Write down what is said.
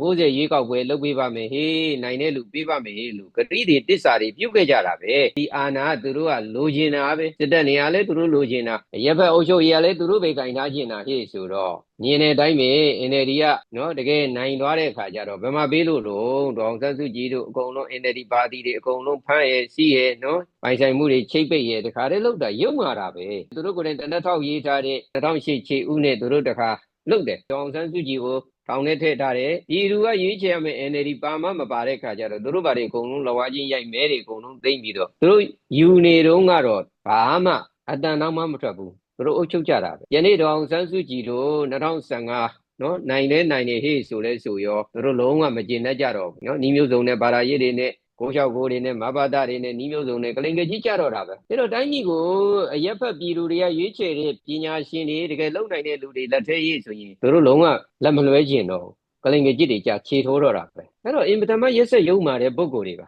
90ရွေးကောက်ပွဲလုပ်ပေးပါမယ်ဟေးနိုင်တဲ့လူပေးပါမယ်ဟေးလို့ဂတိတွေတစ္ဆာတွေပြုတ်ခဲ့ကြတာပဲဒီအာနာကသူတို့ကလိုချင်တာပဲစစ်တပ်နေရာလဲသူတို့လိုချင်တာရပ်ဘက်အုပ်ချုပ်ရေးကလည်းသူတို့ပဲကင်ထားချင်တာဟေ့ဆိုတော့မြင်တဲ့အတိုင်းပဲ NLD ကနော်တကယ်နိုင်သွားတဲ့အခါကျတော့ဘယ်မှာပေးလို့လို့ဒေါအောင်ဆန်းစုကြည်တို့အကုန်လုံး NLD ပါတီတွေအကုန်လုံးဖမ်းရဲစီးရဲနော်ပိုင်ဆိုင်မှုတွေချိတ်ပိတ်ရဲတခါတည်းလောက်တာရုံမာတာပဲသူတို့ကိုယ်တိုင်တနက်ထောက်ရေးထားတဲ့2008ခြေဦးနဲ့သူတို့တခါလုတ်တယ်ဒေါအောင်ဆန်းစုကြည်ကို ထောင်ထဲထည့်ထားတယ်ဒီလူကရွေးချယ်ရမယ် NLD ပါမမပါတဲ့ခါကျတော့သူတို့ဘာတွေအကုန်လုံးလဝါချင်းရိုက်မဲတွေအကုန်လုံးသိမ့်ပြီးတော့သူတို့ယူနေတော့ကတော့ဘာမှအတန်တော့မှမထွက်ဘူးသူတို့အုပ်ချုပ်ကြတာပဲယနေ့တော့အောင်ဆန်းစုကြည်တို့2015နော်နိုင်လဲနိုင်နေဟေ့ဆိုလဲဆိုရောသူတို့လုံးဝမကျင်တတ်ကြတော့ဘူးနော်ဤမျိုးစုံနဲ့ဘာသာရေးတွေနဲ့ ကိုလျှောက်ကိုတွေနဲ့မဘာသာတွေနဲ့ဤမျိုးစုံနဲ့ကလိန်ကကြီးကြတော့တာပဲအဲ့တော့တိုင်းကြီးကိုအရက်ဖက်ပြည်သူတွေကရွေးချယ်တဲ့ပညာရှင်တွေတကယ်လုံနိုင်တဲ့လူတွေလက်ထဲရေးဆိုရင်သူတို့လုံးဝလက်မလွဲကျင်တော့ဘူးကလိန်ကကြီးတွေကြခြေထိုးတော့တာပဲအဲ့တော့အင်ပထမရက်ဆက်ရုံမာတဲ့ပုံကိုယ်တွေပါ